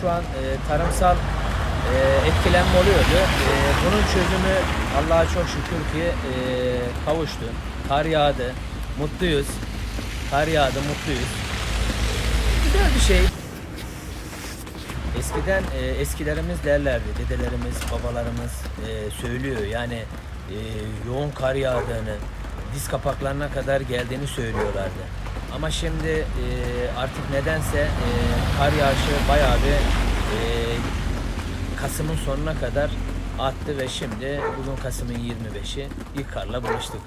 Şu an e, tarımsal e, etkilenme oluyordu. E, bunun çözümü Allah'a çok şükür ki e, kavuştu. Kar yağdı. Mutluyuz. Kar yağdı. Mutluyuz. Güzel bir şey. Eskiden e, eskilerimiz derlerdi, dedelerimiz, babalarımız e, söylüyor. Yani e, yoğun kar yağdığını, diz kapaklarına kadar geldiğini söylüyorlardı. Ama şimdi e, artık nedense e, kar yağışı bayağı bir e, Kasım'ın sonuna kadar attı ve şimdi bugün Kasım'ın 25'i ilk karla buluştuk.